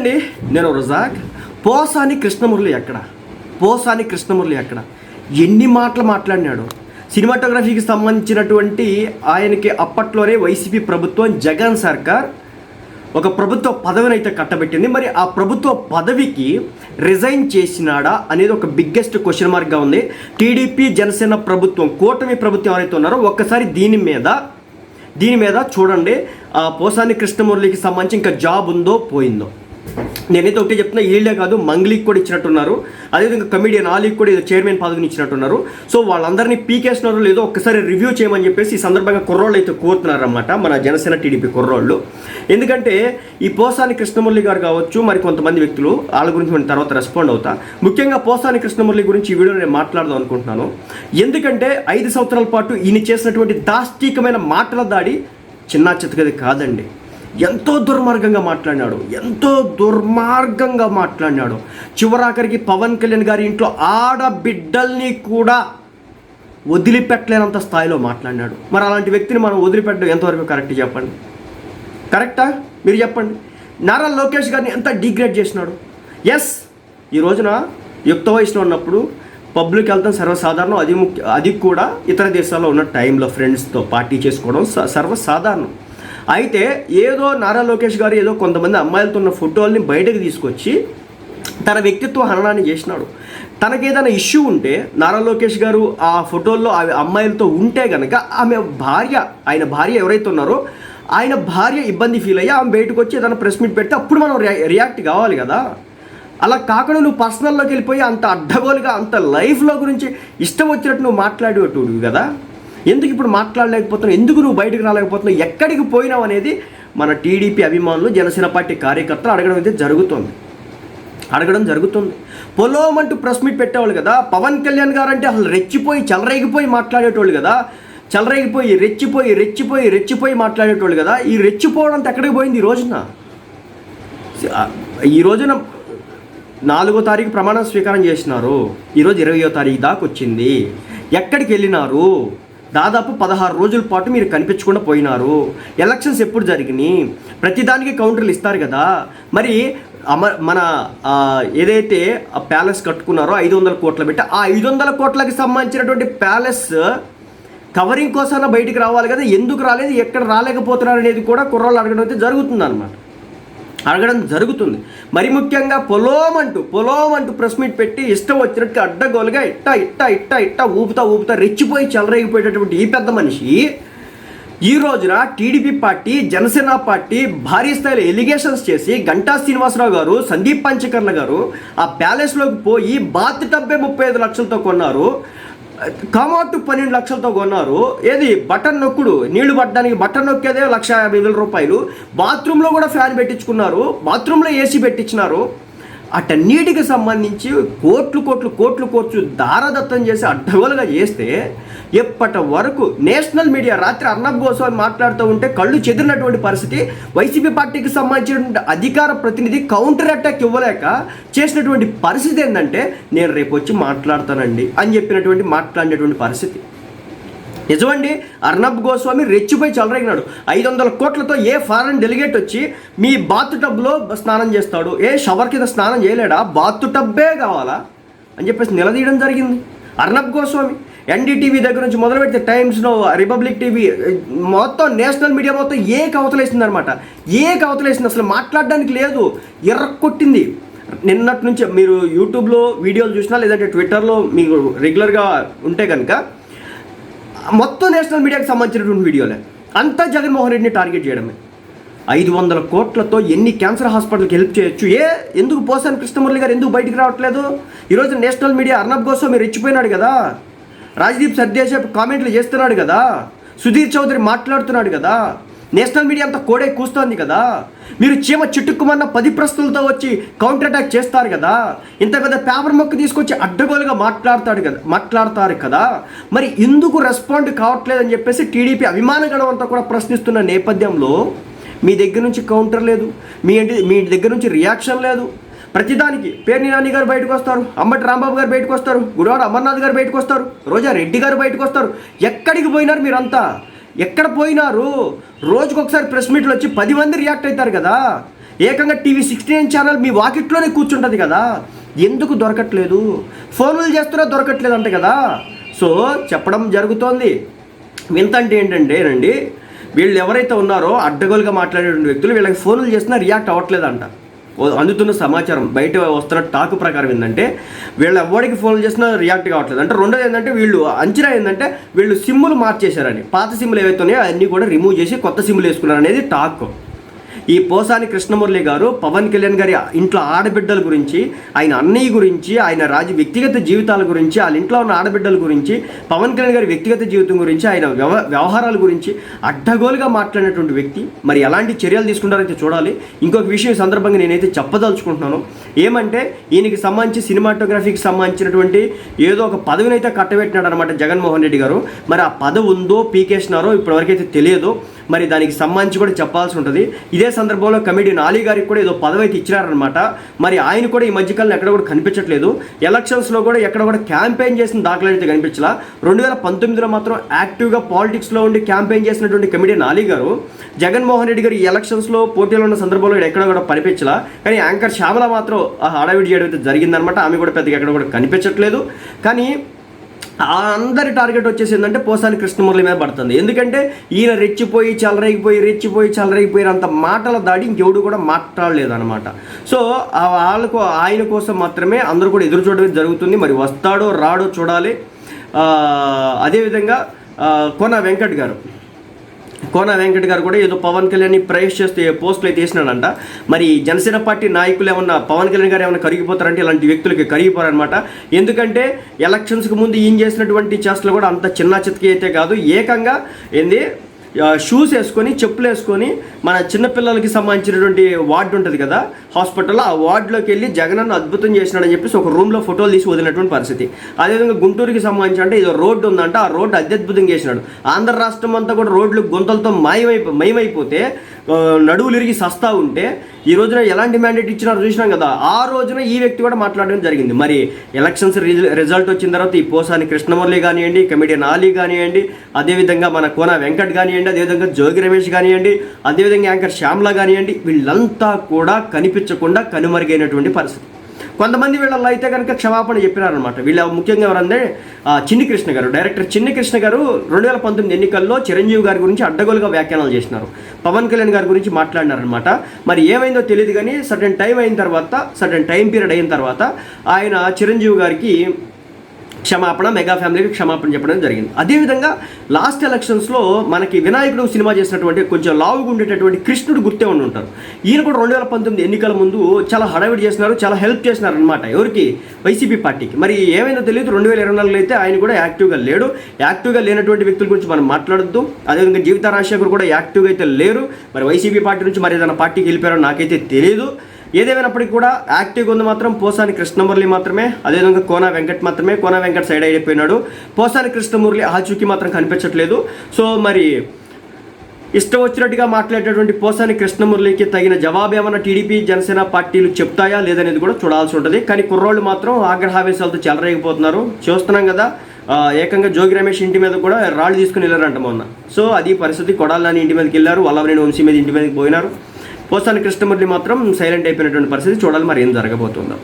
అండి నేను రుజాక్ పోసాని కృష్ణమురళి ఎక్కడ? పోసాని కృష్ణమురళి ఎక్కడ? ఎన్ని మాటలు మాట్లాడినాడు? సినిమాటోగ్రఫీకి సంబంధించినటువంటి ఆయనకి అప్పట్లోనే వైసీపీ ప్రభుత్వం జగన్ సర్కార్ ఒక ప్రభుత్వ పదవిని అయితే కట్టబెట్టింది. మరి ఆ ప్రభుత్వ పదవికి రిజైన్ చేసినాడా అనేది ఒక బిగ్గెస్ట్ క్వశ్చన్ మార్క్గా ఉంది. టీడీపీ జనసేన ప్రభుత్వం కూటమి ప్రభుత్వం ఎవరైతే ఉన్నారో ఒక్కసారి దీని మీద దీని మీద చూడండి. ఆ పోసాని కృష్ణమురళికి సంబంధించి ఇంకా జాబ్ ఉందో పోయిందో. నేనైతే ఒకటే చెప్తున్నా వీళ్ళే కాదు మంగ్లీకి కూడా ఇచ్చినట్టున్నారు. అదేవిధంగా కమిడియన్ ఆలీకి కూడా ఏదో చైర్మన్ పదవిని ఇచ్చినట్టున్నారు. సో వాళ్ళందరినీ పీకేసినారో లేదో ఒక్కసారి రివ్యూ చేయమని చెప్పేసి ఈ సందర్భంగా కుర్రోళ్ళు అయితే కోరుతున్నారన్నమాట మన జనసేన టీడీపీ కుర్రోళ్ళు. ఎందుకంటే ఈ పోసాని కృష్ణమురళి గారు కావచ్చు మరి కొంతమంది వ్యక్తులు వాళ్ళ గురించి నేను తర్వాత రెస్పాండ్ అవుతా. ముఖ్యంగా పోసాని కృష్ణమురళి గురించి ఈ వీడియో నేను మాట్లాడదాం అనుకుంటున్నాను. ఎందుకంటే ఐదు సంవత్సరాల పాటు ఈయన చేసినటువంటి దాష్టికమైన మాటల దాడి చిన్న చిత్తగది కాదండి. ఎంతో దుర్మార్గంగా మాట్లాడినాడు. ఎంతో దుర్మార్గంగా మాట్లాడినాడు. చివరాఖరికి పవన్ కళ్యాణ్ గారి ఇంట్లో ఆడబిడ్డల్ని కూడా వదిలిపెట్టలేనంత స్థాయిలో మాట్లాడినాడు. మరి అలాంటి వ్యక్తిని మనం వదిలిపెట్టడం ఎంతవరకు కరెక్ట్ చెప్పండి? కరెక్టా? మీరు చెప్పండి. నారా లోకేష్ గారిని ఎంత డిగ్రేడ్ చేసినాడు? ఎస్ ఈ రోజున యుక్త వయసులో ఉన్నప్పుడు పబ్లిక్ వెళ్తాం సర్వసాధారణం అది ముఖ్య అది కూడా ఇతర దేశాల్లో ఉన్న టైంలో ఫ్రెండ్స్తో పార్టీ చేసుకోవడం స- సర్వసాధారణం. అయితే ఏదో నారా లోకేష్ గారు ఏదో కొంతమంది అమ్మాయిలతో ఉన్న ఫోటోల్ని బయటకు తీసుకొచ్చి తన వ్యక్తిత్వ హననాన్ని చేసినాడు. తనకి ఏదైనా ఇష్యూ ఉంటే నారా లోకేష్ గారు ఆ ఫోటోల్లో ఆ అమ్మాయిలతో ఉంటే కనుక ఆమె భార్య ఆయన భార్య ఎవరైతే ఉన్నారో ఆయన భార్య ఇబ్బంది ఫీల్ అయ్యి ఆమె బయటకు వచ్చి ఏదైనా ప్రెస్ మీట్ పెడితే అప్పుడు మనం రియా- రియాక్ట్ కావాలి కదా. అలా కాకుండా నువ్వు పర్సనల్లోకి వెళ్ళిపోయి అంత అడ్డగోలుగా అంత లైఫ్లో గురించి ఇష్టం వచ్చినట్టు నువ్వు మాట్లాడేటోడు కదా. ఎందుకు ఇప్పుడు మాట్లాడలేకపోతున్నావు? ఎందుకు నువ్వు బయటకు రాలేకపోతున్నావు? ఎక్కడికి పోయినావు అనేది మన టీడీపీ అభిమానులు జనసేన పార్టీ కార్యకర్తలు అడగడం అయితే జరుగుతుంది. అడగడం జరుగుతుంది. పొలోమంటూ ప్రెస్ మీట్ పెట్టేవాళ్ళు కదా. పవన్ కళ్యాణ్ గారు అంటే అసలు రెచ్చిపోయి చెలరేగిపోయి మాట్లాడేటోళ్ళు కదా. చెలరేగిపోయి రెచ్చిపోయి రెచ్చిపోయి రెచ్చిపోయి మాట్లాడేటోళ్ళు కదా. ఈ రెచ్చిపోవడం అంత ఎక్కడికి పోయింది ఈ రోజున? ఈ రోజున నాలుగో తారీఖు ప్రమాణ స్వీకారం చేసినారు. ఈరోజు ఇరవయో తారీఖు దాకా వచ్చింది. ఎక్కడికి వెళ్ళినారు? దాదాపు పదహారు రోజుల పాటు మీరు కనిపించకుండా పోయినారు. ఎలక్షన్స్ ఎప్పుడు జరిగినాయి? ప్రతిదానికి కౌంటర్లు ఇస్తారు కదా. మరి అమ మన ఏదైతే ఆ ప్యాలెస్ కట్టుకున్నారో ఐదు వందల కోట్ల పెట్టి ఆ ఐదు వందల కోట్లకి సంబంధించినటువంటి ప్యాలెస్ కవరింగ్ కోసం బయటికి రావాలి కదా. ఎందుకు రాలేదు? ఎక్కడ రాలేకపోతున్నారు అనేది కూడా కుర్రాళ్ళు అడగడం అయితే జరుగుతుంది అనమాట అడగడం జరుగుతుంది. మరి ముఖ్యంగా పొలోమంటూ పొలోమంటూ ప్రెస్ మీట్ పెట్టి ఇష్టం వచ్చినట్టు అడ్డగోలుగా ఇట్ట ఇట్ట ఇట్ట ఇట్ట ఊపుతా ఊపుతా రెచ్చిపోయి చెలరేగిపోయేటటువంటి ఈ పెద్ద మనిషి ఈ రోజున టీడీపీ పార్టీ జనసేన పార్టీ భారీ స్థాయిలో ఎలిగేషన్స్ చేసి గంటా శ్రీనివాసరావు గారు సందీప్ పంచకర్ల గారు ఆ ప్యాలెస్లోకి పోయి బాత్ టబ్బే ముప్పై ఐదు లక్షలతో కొన్నారు. కమౌట్ పన్నెండు లక్షలతో కొన్నారు. ఏది? బటన్ నొక్కుడు. నీళ్ళు పట్టడానికి బటన్ నొక్కేదే లక్ష యాభై వేల రూపాయలు. బాత్రూంలో కూడా ఫ్యాన్ పెట్టించుకున్నారు. బాత్రూంలో ఏసీ పెట్టించినారు. అటన్నిటికి సంబంధించి కోట్లు కోట్లు కోట్లు కోట్లు దారదత్తం చేసి అడ్డగోలుగా చేస్తే ఎప్పటి వరకు నేషనల్ మీడియా రాత్రి అర్ణబ్ గోస్వామి మాట్లాడుతూ ఉంటే కళ్ళు చెదిరినటువంటి పరిస్థితి. వైసీపీ పార్టీకి సంబంధించినటువంటి అధికార ప్రతినిధి కౌంటర్ అటాక్ ఇవ్వలేక చేసినటువంటి పరిస్థితి ఏంటంటే నేను రేపు వచ్చి మాట్లాడతానండి అని చెప్పినటువంటి మాట్లాడినటువంటి పరిస్థితి. నిజమండి అర్నబ్ గోస్వామి రెచ్చిపోయి చెలరేగినాడు. ఐదు వందల కోట్లతో ఏ ఫారెన్ డెలిగేట్ వచ్చి మీ బాత్ టబ్లో స్నానం చేస్తాడు? ఏ షవర్ కింద స్నానం చేయలేడా? బాత్ టబ్బే కావాలా? అని చెప్పేసి నిలదీయడం జరిగింది. అర్నబ్ గోస్వామి ఎన్డీటీవీ దగ్గర నుంచి మొదలు పెడితే టైమ్స్లో రిపబ్లిక్ టీవీ మొత్తం నేషనల్ మీడియా మొత్తం ఏ కవతలేసింది అనమాట ఏ కవతలేసింది? అసలు మాట్లాడడానికి లేదు. ఎర్రకొట్టింది. నిన్నటి నుంచి మీరు యూట్యూబ్లో వీడియోలు చూసినా లేదంటే ట్విట్టర్లో మీకు రెగ్యులర్గా ఉంటే కనుక మొత్తం నేషనల్ మీడియాకి సంబంధించినటువంటి వీడియోలే. అంతా జగన్మోహన్ రెడ్డిని టార్గెట్ చేయడమే. ఐదు వందల కోట్లతో ఎన్ని క్యాన్సర్ హాస్పిటల్కి హెల్ప్ చేయొచ్చు? ఏ? ఎందుకు పోసాని కృష్ణమురళి గారు ఎందుకు బయటికి రావట్లేదు? ఈరోజు నేషనల్ మీడియా అర్నబ్ గోస్వామి రెచ్చిపోయినాడు కదా? రాజ్దీప్ సర్దేశ కామెంట్లు చేస్తున్నాడు కదా? సుధీర్ చౌదరి మాట్లాడుతున్నాడు కదా? నేషనల్ మీడియా అంతా కోడే కూస్తోంది కదా. మీరు చీమ చిట్టుక్కుమన్న పది ప్రశ్నలతో వచ్చి కౌంటర్ అటాక్ చేస్తారు కదా. ఇంత పెద్ద పేపర్ మొక్క తీసుకొచ్చి అడ్డగోలుగా మాట్లాడతాడు కదా మాట్లాడతారు కదా. మరి ఎందుకు రెస్పాండ్ కావట్లేదని చెప్పేసి టీడీపీ అభిమానగణం అంతా కూడా ప్రశ్నిస్తున్న నేపథ్యంలో మీ దగ్గర నుంచి కౌంటర్ లేదు మీ ఇంటి మీ దగ్గర నుంచి రియాక్షన్ లేదు. ప్రతిదానికి పేర్ని నాని గారు బయటకు వస్తారు అంబటి రాంబాబు గారు బయటకు వస్తారు గుడివాడ అమర్నాథ్ గారు బయటకు వస్తారు రోజా రెడ్డి గారు బయటకు వస్తారు. ఎక్కడికి పోయినారు మీరంతా? ఎక్కడ పోయినారు? రోజుకొకసారి ప్రెస్ మీట్లు వచ్చి పది మంది రియాక్ట్ అవుతారు కదా. ఏకంగా టీవీ సిక్స్టీ నైన్ ఛానల్ మీ వాకిట్లోనే కూర్చుంటుంది కదా. ఎందుకు దొరకట్లేదు? ఫోన్లు చేస్తున్నా దొరకట్లేదు అంట కదా. సో చెప్పడం జరుగుతోంది. వింత అంటే ఏంటంటే రండి వీళ్ళు ఎవరైతే ఉన్నారో అడ్డగోలుగా మాట్లాడే వ్యక్తులు వీళ్ళకి ఫోన్లు చేసినా రియాక్ట్ అవ్వట్లేదంట. అందుతున్న సమాచారం బయట వస్తున్న టాక్ ప్రకారం ఏంటంటే వీళ్ళు ఎవరికి ఫోన్ చేసినా రియాక్ట్ కావట్లేదు. అంటే రెండోది ఏంటంటే వీళ్ళు అంచనా ఏంటంటే వీళ్ళు సిమ్ములు మార్చేశారని. పాత సిమ్ములు ఏవైతే ఉన్నాయో అన్నీ కూడా రిమూవ్ చేసి కొత్త సిమ్లు వేసుకున్నారు అనేది టాక్. ఈ పోసాని కృష్ణమురళి గారు పవన్ కళ్యాణ్ గారి ఇంట్లో ఆడబిడ్డల గురించి ఆయన అన్నయ్య గురించి ఆయన రాజ వ్యక్తిగత జీవితాల గురించి వాళ్ళ ఇంట్లో ఉన్న ఆడబిడ్డల గురించి పవన్ కళ్యాణ్ గారి వ్యక్తిగత జీవితం గురించి ఆయన వ్యవ వ్యవహారాల గురించి అడ్డగోలుగా మాట్లాడినటువంటి వ్యక్తి. మరి ఎలాంటి చర్యలు తీసుకుంటారైతే చూడాలి. ఇంకొక విషయం సందర్భంగా నేనైతే చెప్పదలుచుకుంటున్నాను. ఏమంటే ఈయనకి సంబంధించి సినిమాటోగ్రఫీకి సంబంధించినటువంటి ఏదో ఒక పదవిని అయితే కట్టబెట్టినాడు అనమాట జగన్మోహన్ రెడ్డి గారు. మరి ఆ పదవి ఉందో పీకేసినారో ఇప్పటివరకైతే అయితే తెలియదు. మరి దానికి సంబంధించి కూడా చెప్పాల్సి ఉంటుంది. ఇదే సందర్భంలో కమిడియన్ ఆలీ గారికి కూడా ఏదో పదవి అయితే ఇచ్చినారనమాట మరి ఆయన కూడా ఈ మధ్యకాలంలో ఎక్కడ కూడా కనిపించట్లేదు. ఎలక్షన్స్లో కూడా ఎక్కడ కూడా క్యాంపెయిన్ చేసిన దాఖలు అయితే కనిపించలా. రెండు వేల పంతొమ్మిదిలో మాత్రం యాక్టివ్గా పాలిటిక్స్లో ఉండి క్యాంపెయిన్ చేసినటువంటి కమిడియన్ ఆలీ గారు జగన్మోహన్ రెడ్డి గారు ఈ ఎలక్షన్స్లో పోటీలో ఉన్న సందర్భంలో ఎక్కడ కూడా కనిపించలా కానీ యాంకర్ శ్యామల మాత్రం హడావిడి చేయడం అయితే జరిగిందనమాట ఆమె కూడా పెద్దగా ఎక్కడ కూడా కనిపించట్లేదు. కానీ అందరి టార్గెట్ వచ్చేసి ఏంటంటే పోసాని కృష్ణమురళి మీద పడుతుంది. ఎందుకంటే ఈయన రెచ్చిపోయి చలరైపోయి రెచ్చిపోయి చలరైపోయి అంత మాటల దాడి ఇంకెవడు కూడా మాట్లాడలేదు అనమాట సో ఆ వాళ్ళకు ఆయన కోసం మాత్రమే అందరూ కూడా ఎదురు చూడడం జరుగుతుంది. మరి వస్తాడో రాడో చూడాలి. అదేవిధంగా కొన వెంకట్ గారు. కోన వెంకట్ గారు కూడా ఏదో పవన్ కళ్యాణ్ ప్రైస్ చేస్తే పోస్టులు అయితే వేసినాడంట. మరి జనసేన పార్టీ నాయకులు ఏమన్నా పవన్ కళ్యాణ్ గారు ఏమైనా కరిగిపోతారంటే ఇలాంటి వ్యక్తులకి కరిగిపోరనమాట ఎందుకంటే ఎలక్షన్స్కి ముందు ఈయన చేసినటువంటి చేష్టలు కూడా అంత చిన్న చితకి అయితే కాదు. ఏకంగా ఏంది? షూస్ వేసుకొని చెప్పులు వేసుకొని మన చిన్నపిల్లలకి సంబంధించినటువంటి వార్డు ఉంటుంది కదా హాస్పిటల్లో ఆ వార్డులోకి వెళ్ళి జగనన్న అద్భుతం చేసినాడని చెప్పేసి ఒక రూమ్లో ఫోటోలు తీసి వదిలినటువంటి పరిస్థితి. అదేవిధంగా గుంటూరుకి సంబంధించి అంటే ఏదో రోడ్డు ఉందంటే ఆ రోడ్డు అత్యద్భుతంగా చేసినాడు. ఆంధ్ర రాష్ట్రం అంతా కూడా రోడ్లు గుంతలతో మాయమైపో మయమైపోతే నడువులు ఇరిగి సస్తా ఉంటే ఈ రోజున ఎలాంటి మ్యాండేట్ ఇచ్చినారో చూసినాం కదా. ఆ రోజున ఈ వ్యక్తి కూడా మాట్లాడడం జరిగింది. మరి ఎలక్షన్స్ రిజ- రిజల్ట్ వచ్చిన తర్వాత ఈ పోసాని కృష్ణమురళి కానివ్వండి కమిడియన్ ఆలీ కానివ్వండి అదేవిధంగా మన కోన వెంకట్ కానివ్వండి అదేవిధంగా జోగి రమేష్ కానివ్వండి అదేవిధంగా యాంకర్ శ్యామ్లా కానివ్వండి వీళ్ళంతా కూడా కనిపించకుండా కనుమరుగైనటువంటి పరిస్థితి. కొంతమంది వీళ్ళల్లో అయితే కనుక క్షమాపణ చెప్పినారనమాట వీళ్ళ ముఖ్యంగా ఎవరంటే ఆ, చిన్ని కృష్ణ గారు. డైరెక్టర్ చిన్ని కృష్ణ గారు రెండు వేల పంతొమ్మిది ఎన్నికల్లో చిరంజీవి గారి గురించి అడ్డగోలుగా వ్యాఖ్యానాలు చేసినారు. పవన్ కళ్యాణ్ గారి గురించి మాట్లాడినారనమాట మరి ఏమైందో తెలియదు కానీ సడన్ టైం అయిన తర్వాత సడన్ టైం పీరియడ్ అయిన తర్వాత ఆయన చిరంజీవి గారికి క్షమాపణ మెగా ఫ్యామిలీకి క్షమాపణ చెప్పడం జరిగింది. అదేవిధంగా లాస్ట్ ఎలక్షన్స్లో మనకి వినాయకుడు సినిమా చేసినటువంటి కొంచెం లావుగా ఉండేటటువంటి కృష్ణుడు గుర్తే ఉండి ఉంటారు. ఈయన కూడా రెండు వేల పంతొమ్మిది ఎన్నికల ముందు చాలా హడావిడి చేసినారు చాలా హెల్ప్ చేసినారు అనమాట ఎవరికి? వైసీపీ పార్టీకి. మరి ఏమైందో తెలియదు రెండు వేల ఇరవై నాలుగులో అయితే ఆయన కూడా యాక్టివ్గా లేడు. యాక్టివ్గా లేనటువంటి వ్యక్తుల గురించి మనం మాట్లాడద్దు. అదేవిధంగా జీవిత రాజశేఖర్ కూడా యాక్టివ్గా అయితే లేరు. మరి వైసీపీ పార్టీ నుంచి మరి ఏదైనా పార్టీకి వెళ్ళిపోయారో నాకైతే తెలియదు ఏదేమైనప్పటికీ కూడా యాక్టివ్గా ఉంది మాత్రం పోసాని కృష్ణమురళి మాత్రమే. అదేవిధంగా కోన వెంకట్ మాత్రమే. కోన వెంకట్ సైడ్ అయిపోయినాడు. పోసాని కృష్ణమురళి ఆచూకీ మాత్రం కనిపించట్లేదు. సో మరి ఇష్టం వచ్చినట్టుగా మాట్లాడేటటువంటి పోసాని కృష్ణమురళికి తగిన జవాబు ఏమైనా టీడీపీ జనసేన పార్టీలు చెప్తాయా లేదనేది కూడా చూడాల్సి ఉంటుంది. కానీ కుర్రోళ్ళు మాత్రం ఆగ్రహావేశాలతో చెలరేగిపోతున్నారు. చూస్తున్నాం కదా ఏకంగా జోగి రమేష్ ఇంటి మీద కూడా రాళ్ళు తీసుకుని వెళ్ళారంట మొన్న. సో అది పరిస్థితి కొడాలని ఇంటి మీదకి వెళ్ళారు. వల్లవనేని వంశీ మీద ఇంటి మీదకి పోయినారు. పోసాని కృష్ణమురళి మాత్రం సైలెంట్ అయిపోయినటువంటి పరిస్థితి చూడాలి మరి ఏం జరగబోతుందో.